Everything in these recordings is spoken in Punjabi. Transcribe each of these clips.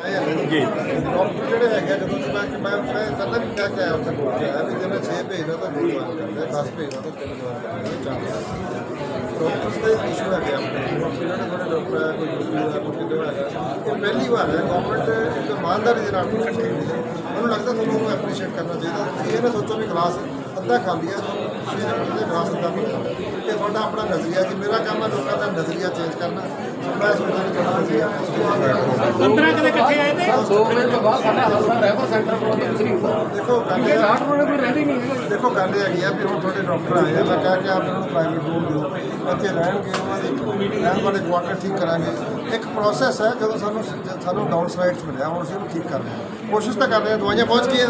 ਜੀ। ਡਾਕਟਰ ਜਿਹੜੇ ਹੈਗੇ ਆ, ਜਦੋਂ ਅਸੀਂ ਮੈਂ ਮੈਂ ਮੈਂ ਪਹਿਲਾਂ ਵੀ ਕਹਿ ਕੇ ਆਇਆ ਉੱਥੇ ਕੋਲ ਕੇ ਆਇਆ ਵੀ ਜੇ ਮੈਂ 6 ਭੇਜਦਾ ਤਾਂ ਦੋ ਜਵਾਨ ਕਰਦੇ 10 ਭੇਜਦਾ ਤਾਂ ਤਿੰਨ ਵਾਰ ਕਰਦੇ ਚਾਰ ਡਾਕਟਰਸ ਦੇ ਇਸ਼ੂ ਹੈਗੇ ਆਪਣੇ ਜਿਹੜੇ ਥੋੜੇ ਡਾਕਟਰ ਹੈ ਕੋਈ ਦੂਸਰੀ ਹੈ ਕੋਈ ਕਿਤੇ ਹੈਗਾ ਇਹ ਪਹਿਲੀ ਵਾਰ ਹੈ ਗਵਰਨਮੈਂਟ ਇੱਕ ਇਮਾਨਦਾਰੀ ਦੇ ਨਾਲ ਕੰਮ ਕਰ ਰਹੀ ਮੈਨੂੰ ਲੱਗਦਾ ਤੁਹਾਨੂੰ ਉਹਨੂੰ ਐਪਰੀਸ਼ੀਏਟ ਕਰਨਾ ਚਾਹੀਦਾ। ਤੁਸੀਂ ਇਹ ਨਾ ਸੋਚੋ ਵੀ ਕਲਾਸ ਅੱਧਾ ਖਾਲੀ ਹੈ ਤੁਸੀਂ ਇਹਦੇ ਅੱਧਾ ਭਰੀ ਹੈ। ਇਹ ਤੁਹਾਡਾ ਆਪਣਾ ਨਜ਼ਰੀਆ ਕਿ ਮੇਰਾ ਕੰਮ ਹੈ ਲੋਕਾਂ ਦਾ ਨਜ਼ਰੀਆ ਚੇਂਜ ਕਰਨਾ। ਮੈਂ ਸੋਚਦਾ ਕਿ ਤੁਹਾਡਾ ਨਜ਼ਰੀਆ ਪੰਦਰਾਂ ਕਦੇ ਇਕੱਠੇ ਆਏ ਤੇ? ਦੋ ਵਜੇ ਤੋਂ ਬਾਅਦ ਸਾਡਾ ਹਸਪਤਾਲ ਰਹਿਬਰ ਸੈਂਟਰ ਕੋਲ ਦੂਸਰੀ ਦੇਖੋ ਗੱਲ ਇਹ ਆ- ਕੋਲ ਕੋਈ ਰਹਿੰਦੀ ਨਹੀਂ ਦੇਖੋ ਗੱਲ ਇਹ ਹੈਗੀ ਆ ਵੀ ਹੁਣ ਤੁਹਾਡੇ ਡਾਕਟਰ ਆਏ ਆ ਮੈਂ ਕਹਿ ਕੇ ਆਪ ਇਹਨਾਂ ਨੂੰ ਪ੍ਰਾਈਵੇਟ ਰੂਮ ਦਿਓ। ਇੱਥੇ ਰਹਿਣਗੇ ਉਹਨਾਂ ਦੇ ਰਹਿਣ ਵਾਲੇ ਕੁਆਟਰ ਠੀਕ ਕਰਾਂਗੇ। ਇੱਕ ਪ੍ਰੋਸੈਸ ਹੈ ਜਦੋਂ ਸਾਨੂੰ ਸਾਨੂੰ ਡਾਊਨ ਸਾਈਡਸ ਮਿਲਿਆ ਹੁਣ ਅਸੀਂ ਉਹਨੂੰ ਠੀਕ ਕਰ ਰਹੇ ਹਾਂ। ਕੋਸ਼ਿਸ਼ ਤਾਂ ਕਰ ਰਹੇ ਹਾਂ ਦਵਾਈਆਂ ਪਹੁੰਚ ਗਈਆਂ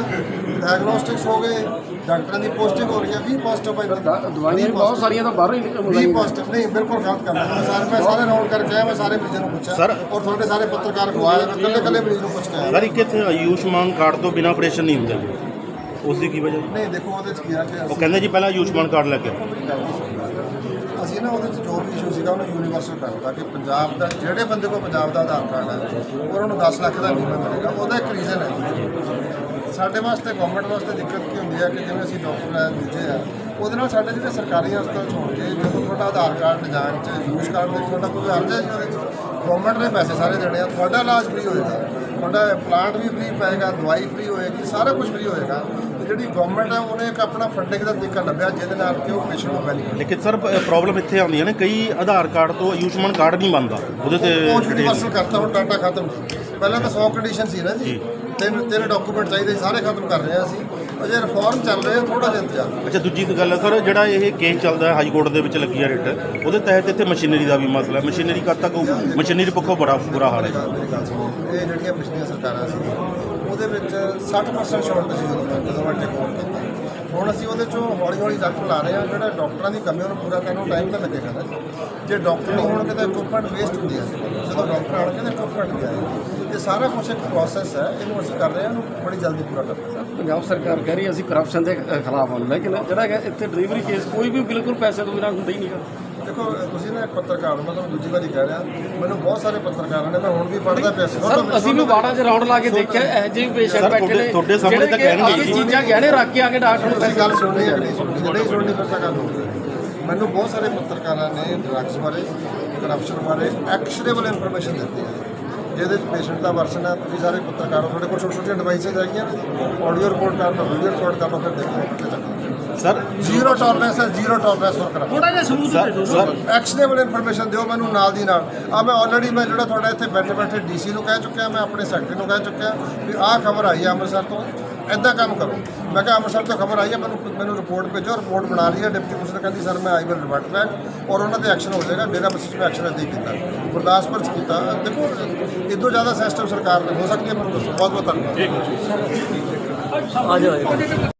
ਡਾਇਗਨੋਸਟਿਕਸ ਹੋ ਗਏ ਡਾਕਟਰਾਂ ਦੀ ਪੋਸਟਿੰਗ ਹੋ ਰਹੀ ਹੈ 20 ਪੋਸਟਿਵ ਪਾਈ ਦਵਾਈਆਂ ਵੀ ਬਹੁਤ ਸਾਰੀਆਂ ਤਾਂ ਬਾਹਰੋਂ ਹੀ ਵੀਹ ਮੰਗਾਈਆਂ ਪੋਸਟਿਵ ਨਹੀਂ ਬਿਲਕੁਲ ਗਲਤ ਕਰ ਰਿਹਾ ਸਾਰੇ ਮੈਂ ਸਾਰੇ ਰਾਉਂਡ ਕਰਕੇ ਆਇਆ ਮੈਂ ਸਾਰੇ ਮਰੀਜ਼ਾਂ ਨੂੰ ਪੁੱਛਿਆ। ਔਰ ਤੁਹਾਡੇ ਸਾਰੇ ਪੱਤਰਕਾਰ ਗਵਾਏ ਮੈਂ ਇਕੱਲੇ ਇਕੱਲੇ ਮਰੀਜ਼ ਨੂੰ ਪੁੱਛ ਕੇ ਆਇਆ। ਸਰ ਇੱਕ ਇੱਥੇ ਆਯੁਸ਼ਮਾਨ ਕਾਰਡ ਤੋਂ ਬਿਨਾ ਆਪਰੇਸ਼ਨ ਨਹੀਂ ਹੁੰਦਾ ਉਸ ਦੀ ਕੀ ਵਜ੍ਹਾ? ਨਹੀਂ ਦੇਖੋ ਉਹਦੇ ਚ ਕੀ ਆ ਕਿ ਉਹ ਕਹਿੰਦੇ ਜੀ ਪਹਿਲਾਂ ਆਯੁਸ਼ਮਾਨ ਕਾਰਡ ਲੱਗਿਆ ਅਸੀਂ ਨਾ ਉਹਦੇ ਚ ਜੋ ਵੀ ਇਸ਼ੂ ਸੀਗਾ ਉਹਨੂੰ ਯੂਨੀਵਰਸਲ ਕਰਤਾ ਕਿ ਪੰਜਾਬ ਦਾ, ਜਿਹੜੇ ਬੰਦੇ ਕੋਲ ਪੰਜਾਬ ਦਾ ਆਧਾਰ ਕਾਰਡ ਹੈ, ਉਹਨਾਂ ਨੂੰ 10 ਲੱਖ ਦਾ ਬੀਮਾ ਮਿਲੇਗਾ। ਉਹਦਾ ਇੱਕ ਰੀਜ਼ਨ ਹੈ ਸਾਡੇ ਵਾਸਤੇ ਗਵਰਨਮੈਂਟ ਵਾਸਤੇ ਦਿੱਕਤ ਕੀ ਹੁੰਦੀ ਹੈ ਕਿ ਜਿਵੇਂ ਅਸੀਂ ਡਾਕਟਰ ਹੈ ਦੂਜੇ ਆ, ਉਹਦੇ ਨਾਲ ਸਾਡੇ ਜਿਹੜੇ ਸਰਕਾਰੀ ਹਸਪਤਾਲ ਚ ਹੋਣਗੇ, ਜਦੋਂ ਤੁਹਾਡਾ ਆਧਾਰ ਕਾਰਡ ਡਿਜ਼ਾਈਨ ਚ ਯੂਜ਼ ਕਰਨ ਦੇ ਤੁਹਾਡਾ ਕੋਈ ਅਰਜ਼ ਹੈ ਜੀ ਉਹਦੇ ਚ? ਗਵਰਨਮੈਂਟ ਨੇ ਪੈਸੇ ਸਾਰੇ ਦੇਣੇ ਆ, ਤੁਹਾਡਾ ਇਲਾਜ ਫ੍ਰੀ ਹੋਏਗਾ ਤੁਹਾਡਾ ਪਲਾਂਟ ਵੀ ਫ੍ਰੀ ਪਏਗਾ ਦਵਾਈ ਫ੍ਰੀ ਹੋਏਗੀ ਸਾਰਾ ਕੁਝ ਫ੍ਰੀ ਹੋਏਗਾ। ਤੇ ਜਿਹੜੀ ਗਵਰਨਮੈਂਟ ਹੈ ਉਹਨੇ ਇੱਕ ਆਪਣਾ ਫੰਡਿੰਗ ਦਾ ਤਰੀਕਾ ਲੱਭਿਆ ਜਿਹਦੇ ਨਾਲ ਕਿ ਉਹ ਪੇਸ਼ੈਂਟ ਨੂੰ ਬੈਨੀਫਿਟ ਲੇਕਿਨ ਸਰ ਪ੍ਰੋਬਲਮ ਇੱਥੇ ਆਉਂਦੀ ਹੈ ਨਾ ਕਈ ਆਧਾਰ ਕਾਰਡ ਤੋਂ ਆਯੁਸ਼ਮਾਨ ਕਾਰਡ ਨਹੀਂ ਬਣਦਾ। ਉਹਦੇ ਤੇ ਉਹ ਯੂਨੀਵਰਸਲ ਕਰਤਾ ਹੁਣ ਡਾਟਾ ਖਤਮ। ਪਹਿਲਾਂ ਤਾਂ 100 ਕੰਡੀਸ਼ਨ ਸੀ ਨਾ ਜੀ। ਤਿੰਨ ਤਿੰਨ ਡਾਕੂਮੈਂਟ ਚਾਹੀਦੇ ਸਾਰੇ ਖਤਮ ਕਰ ਰਹੇ ਹਾਂ ਅਸੀਂ। ਅਜੇ ਰਿਫਾਰਮ ਚੱਲ ਰਿਹਾ ਥੋੜਾ ਜਿਹਾ ਇੰਤਜ਼ਾਰ। ਅੱਛਾ ਦੂਜੀ ਤਾਂ ਗੱਲ ਹੈ ਸਰ ਜਿਹੜਾ ਇਹ ਕੇਸ ਚੱਲਦਾ ਹੈ ਹਾਈ ਕੋਰਟ ਦੇ ਵਿੱਚ ਲੱਗੀ ਹੈ ਰਿਟ ਉਹਦੇ ਤਹਿਤ ਇੱਥੇ ਮਸ਼ੀਨਰੀ ਦਾ ਵੀ ਮਸਲਾ ਹੈ। ਮਸ਼ੀਨਰੀ ਕਦ ਤੱਕ ਹੋਊ? ਮਸ਼ੀਨਰੀ ਪੱਖੋਂ ਬੜਾ ਬੁਰਾ ਹਾਲ ਹੈ। ਮੇਰੀ ਗੱਲ ਸੁਣੋ ਇਹ ਜਿਹੜੀਆਂ ਪਿਛਲੀਆਂ ਸਰਕਾਰਾਂ ਸੀ ਉਹਦੇ ਵਿੱਚ 60% ਸ਼ਾਰਟ ਸੀ ਜਦੋਂ ਤੱਕ ਜਦੋਂ ਮੈਂ ਟੇਕ ਓਵਰ ਕੀਤਾ। ਹੁਣ ਅਸੀਂ ਉਹਦੇ ਚੋਂ ਹੌਲੀ ਹੌਲੀ ਡਾਕਟਰ ਲਾ ਰਹੇ ਹਾਂ, ਜਿਹੜਾ ਡਾਕਟਰਾਂ ਦੀ ਕਮੀ ਉਹਨੂੰ ਪੂਰਾ ਕਰਨ ਨੂੰ ਟਾਈਮ ਤਾਂ ਲੱਗੇਗਾ ਨਾ। ਜੇ ਡਾਕਟਰ ਨਹੀਂ ਹੋਣਗੇ ਤਾਂ ਇਕੁਪਮੈਂਟ ਵੇਸਟ ਹੁੰਦੀ ਹੈ। ਜਦੋਂ ਡਾਕਟਰ ਆਉਣਗੇ ਤਾਂ ਇਕੁਪਮੈਂਟ ਵੀ ਆਏਗੀ। ਇਹ ਸਾਰਾ ਕੁਝ ਇੱਕ ਪ੍ਰੋਸੈਸ ਹੈ, ਇਹਨੂੰ ਅਸੀਂ ਕਰ ਰਹੇ ਹਾਂ, ਇਹਨੂੰ ਬੜੀ ਜਲਦੀ ਪੂਰਾ ਕਰਨਾ ਹੈ। ਪੰਜਾਬ ਸਰਕਾਰ ਕਹਿ ਰਹੀ ਹੈ, ਅਸੀਂ ਕਰਪਸ਼ਨ ਦੇ ਖਿਲਾਫ ਹਾਂ। ਲੇਕਿਨ ਜਿਹੜਾ ਹੈਗਾ, ਇੱਥੇ ਡਿਲੀਵਰੀ ਕੇਸ ਕੋਈ ਵੀ ਬਿਲਕੁਲ ਪੈਸੇ ਤੋਂ ਬਿਨਾਂ ਹੁੰਦਾ ਹੀ ਨਹੀਂਗਾ ਦੇਖੋ ਤੁਸੀਂ ਨਾ ਇੱਕ ਪੱਤਰਕਾਰ ਹੋ, ਮੈਂ ਤੁਹਾਨੂੰ ਦੂਜੀ ਵਾਰੀ ਕਹਿ ਰਿਹਾ ਮੈਨੂੰ ਬਹੁਤ ਸਾਰੇ ਪੱਤਰਕਾਰਾਂ ਨੇ ਮੈਂ ਹੁਣ ਵੀ ਪੜ੍ਹਦਾ ਪਿਆ ਸੀ। ਸਰ ਅਸੀਂ ਵੀ ਬਾੜਾ 'ਚ ਰਾਉਂਡ ਲਾ ਕੇ ਦੇਖਿਆ ਇਹ ਜਿਹੇ ਪੇਸ਼ੈਂਟ ਬੈਠੇ ਨੇ ਤੁਹਾਡੇ ਸਾਹਮਣੇ ਜਿਹੜੇ ਤਾਂ ਕਹਿਣਗੇ ਜੀ। ਚੀਜ਼ਾਂ ਗਹਿਣੇ ਰੱਖ ਕੇ ਆ ਕੇ ਡਾਕਟਰ ਨੂੰ ਪੈਸੇ ਗੱਲ ਸੁਣਨੀ ਹੈ ਨਹੀਂ ਸੁਣਨੀ ਫਿਰ ਤਾਂ ਗੱਲ ਹੋਊਗੀ ਮੈਨੂੰ ਬਹੁਤ ਸਾਰੇ ਪੱਤਰਕਾਰਾਂ ਨੇ ਡਰੱਗਸ ਬਾਰੇ ਕਰਪਸ਼ਨ ਬਾਰੇ ਐਕਸ਼ਨੇਬਲ ਇਨਫੋਰਮੇਸ਼ਨ ਦਿੱਤੀ ਹੈ। ਜਿਹਦੇ ਵਿੱਚ ਪੇਸ਼ੈਂਟ ਦਾ ਵਰਸ਼ਨ ਹੈ ਤੁਸੀਂ ਸਾਰੇ ਪੱਤਰਕਾਰ ਹੋ ਤੁਹਾਡੇ ਕੋਲ ਛੋਟੇ ਛੋਟੀਆਂ ਡਿਵਾਈਸਿਸ ਹੈਗੀਆਂ ਨੇ ਆਡੀਓ ਰਿਪੋਰਟ ਕਰ ਲਓ ਵੀਡੀਓ ਰਿਪੋਰਟ ਕਰ ਲਓ ਫਿਰ ਦੇਖੋ ਸਰ ਜ਼ੀਰੋ ਟੋਲਰੈਂਸ ਹੈ ਜ਼ੀਰੋ ਟੋਲਰੈਂਸ ਫॉर ਕਰਪਸ਼ਨ ਥੋੜਾ ਜਿਹਾ ਸਬੂਤ ਦੇ ਸਰ। ਐਕਸ਼ਨੇਬਲ ਇਨਫੋਰਮੇਸ਼ਨ ਦਿਓ ਮੈਨੂੰ ਨਾਲ ਦੀ ਨਾਲ। ਆ ਮੈਂ ਆਲਰੇਡੀ ਮੈਂ ਜਿਹੜਾ ਤੁਹਾਡਾ ਇੱਥੇ ਬੈਠੇ ਬੈਠੇ ਡੀਸੀ ਨੂੰ ਕਹਿ ਚੁੱਕਿਆ ਮੈਂ ਆਪਣੇ ਸੈਕਟਰੀ ਨੂੰ ਕਹਿ ਚੁੱਕਿਆ ਵੀ ਆਹ ਖਬਰ ਆਈ ਹੈ ਅੰਮ੍ਰਿਤਸਰ ਤੋਂ ਐਦਾਂ ਕੰਮ ਕਰੋ। ਮੈਂ ਕਿਹਾ ਅੰਮ੍ਰਿਤਸਰ ਤੋਂ ਖਬਰ ਆਈ ਹੈ ਮੈਨੂੰ ਮੈਨੂੰ ਰਿਪੋਰਟ ਭੇਜੋ ਰਿਪੋਰਟ ਬਣਾ ਲਈ ਹੈ। ਡਿਪਟੀ ਕਮਿਸ਼ਨਰ ਕਹਿੰਦੀ ਸਰ ਮੈਂ ਆਈ ਵਿਲ ਰਿਵਰਟ ਬੈਕ ਔਰ ਉਹਨਾਂ ਤੇ ਐਕਸ਼ਨ ਹੋ ਜਾਏਗਾ ਡੇਰਾ ਬਸਿਸ ਵਿੱਚ ਐਕਸ਼ਨ ਇੱਦਾਂ ਹੀ ਕੀਤਾ। ਗੁਰਦਾਸਪੁਰ ਚ ਕੀਤਾ। ਦੇਖੋ ਇਦੋਂ ਜ਼ਿਆਦਾ ਸਿਸਟਮ ਸਰਕਾਰ ਨੇ ਹੋ ਸਕਦੀ ਹੈ ਮੈਨੂੰ ਦੱਸੋ। ਬਹੁਤ ਬਹੁਤ ਧੰਨਵਾਦ।